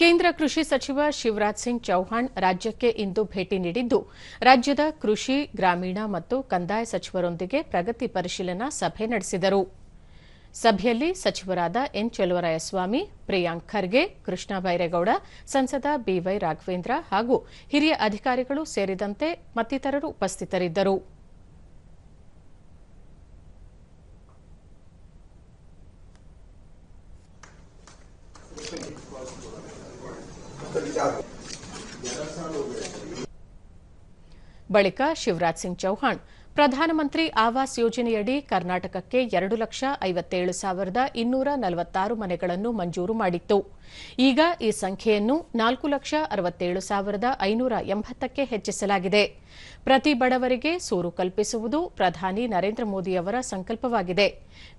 ಕೇಂದ್ರ ಕೃಷಿ ಸಚಿವ ಶಿವರಾಜ್ ಸಿಂಗ್ ಚೌಹಾಣ್ ರಾಜ್ಯಕ್ಕೆ ಇಂದು ಭೇಟಿ ನೀಡಿದ್ದು, ರಾಜ್ಯದ ಕೃಷಿ, ಗ್ರಾಮೀಣ ಮತ್ತು ಕಂದಾಯ ಸಚಿವರೊಂದಿಗೆ ಪ್ರಗತಿ ಪರಿಶೀಲನಾ ಸಭೆ ನಡೆಸಿದರು. ಸಭೆಯಲ್ಲಿ ಸಚಿವರಾದ ಎನ್ ಚೆಲುವರಾಯಸ್ವಾಮಿ, ಪ್ರಿಯಾಂಕ್ ಖರ್ಗೆ, ಕೃಷ್ಣ ಬೈರೇಗೌಡ, ಸಂಸದ ಬಿವೈ ರಾಘವೇಂದ್ರ ಹಾಗೂ ಹಿರಿಯ ಅಧಿಕಾರಿಗಳು ಸೇರಿದಂತೆ ಮತ್ತಿತರರು ಉಪಸ್ಥಿತರಿದ್ದರು. ಬಳಿಕ ಶಿವರಾಜ್ ಸಿಂಗ್ ಚೌಹಾಣ್ ಪ್ರಧಾನಮಂತ್ರಿ ಆವಾಸ್ ಯೋಜನೆಯಡಿ ಕರ್ನಾಟಕಕ್ಕೆ ಎರಡು ಲಕ್ಷ ಐವತ್ತೇಳು ಸಾವಿರದ ಇನ್ನೂರ ನಲವತ್ತಾರು ಮನೆಗಳನ್ನು ಮಂಜೂರು ಮಾಡಿತ್ತು ಈಗ ಈ ಸಂಖ್ಯೆಯನ್ನು ನಾಲ್ಕು ಲಕ್ಷ ಅರವತ್ತೇಳು ಸಾವಿರದ ಐನೂರ ಎಂಬತ್ತಕ್ಕೆ ಹೆಚ್ಚಿಸಲಾಗಿದೆ ಪ್ರತಿ ಬಡವರಿಗೆ ಸೂರು ಕಲ್ಪಿಸುವುದು ಪ್ರಧಾನಿ ನರೇಂದ್ರ ಮೋದಿಯವರ ಸಂಕಲ್ಪವಾಗಿದೆ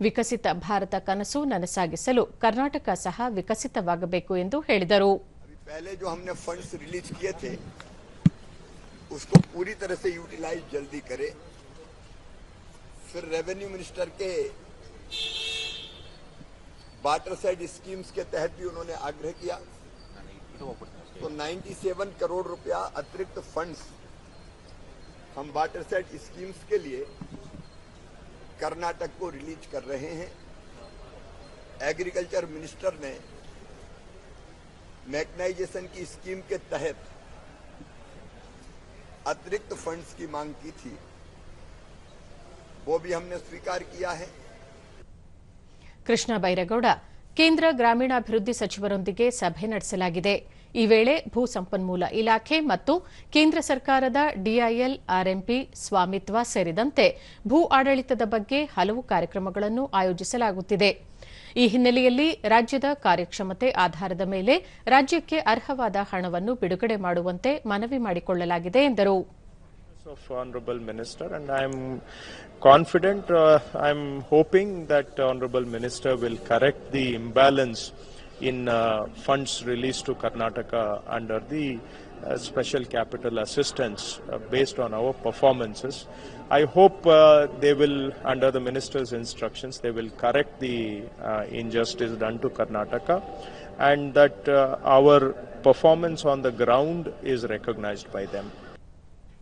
ವಿಕಸಿತ ಭಾರತ ಕನಸು ನನಸಾಗಿಸಲು ಕರ್ನಾಟಕ ಸಹ ವಿಕಸಿತವಾಗಬೇಕು ಎಂದು ಹೇಳಿದರು पहले जो हमने फंड्स रिलीज किए थे उसको पूरी तरह से यूटिलाइज जल्दी करे फिर रेवेन्यू मिनिस्टर के वाटर साइड स्कीम्स के तहत भी उन्होंने आग्रह किया। तो 97 करोड़ रुपया अतिरिक्त फंड्स हम वाटर साइड स्कीम्स के लिए कर्नाटक को रिलीज़ कर रहे हैं। एग्रीकल्चर मिनिस्टर ने मैकनाइजेशन की स्कीम के तहत अतिरिक्त फंड्स की मांग की थी। वो भी हमने स्वीकार किया है ಕೃಷ್ಣ ಬೈರೇಗೌಡ ಕೇಂದ್ರ ಗ್ರಾಮೀಣಾಭಿವೃದ್ಧಿ ಸಚಿವರೊಂದಿಗೆ ಸಭೆ ನಡೆಸಲಾಗಿದೆ ಈ ವೇಳೆ ಭೂ ಸಂಪನ್ಮೂಲ ಇಲಾಖೆ ಮತ್ತು ಕೇಂದ್ರ ಸರ್ಕಾರದ ಡಿಐಎಲ್ ಆರ್ಎಂಪಿ ಸ್ವಾಮಿತ್ವ ಸೇರಿದಂತೆ ಭೂ ಆಡಳಿತದ ಬಗ್ಗೆ ಹಲವು ಕಾರ್ಯಕ್ರಮಗಳನ್ನು ಆಯೋಜಿಸಲಾಗುತ್ತಿದೆ ಈ ಹಿನ್ನೆಲೆಯಲ್ಲಿ ರಾಜ್ಯದ ಕಾರ್ಯಕ್ಷಮತೆ ಆಧಾರದ ಮೇಲೆ ರಾಜ್ಯಕ್ಕೆ ಅರ್ಹವಾದ ಹಣವನ್ನು ಬಿಡುಗಡೆ ಮಾಡುವಂತೆ ಮನವಿ ಮಾಡಿಕೊಳ್ಳಲಾಗಿದೆ ಎಂದರು Of honorable minister and i'm confident uh, i'm hoping that honorable minister will correct the imbalance in uh, funds released to karnataka under the uh, special capital assistance uh, based on our performances. I hope uh, they will under the minister's instructions they will correct the uh, injustice done to karnataka and that our performance on the ground is recognized by them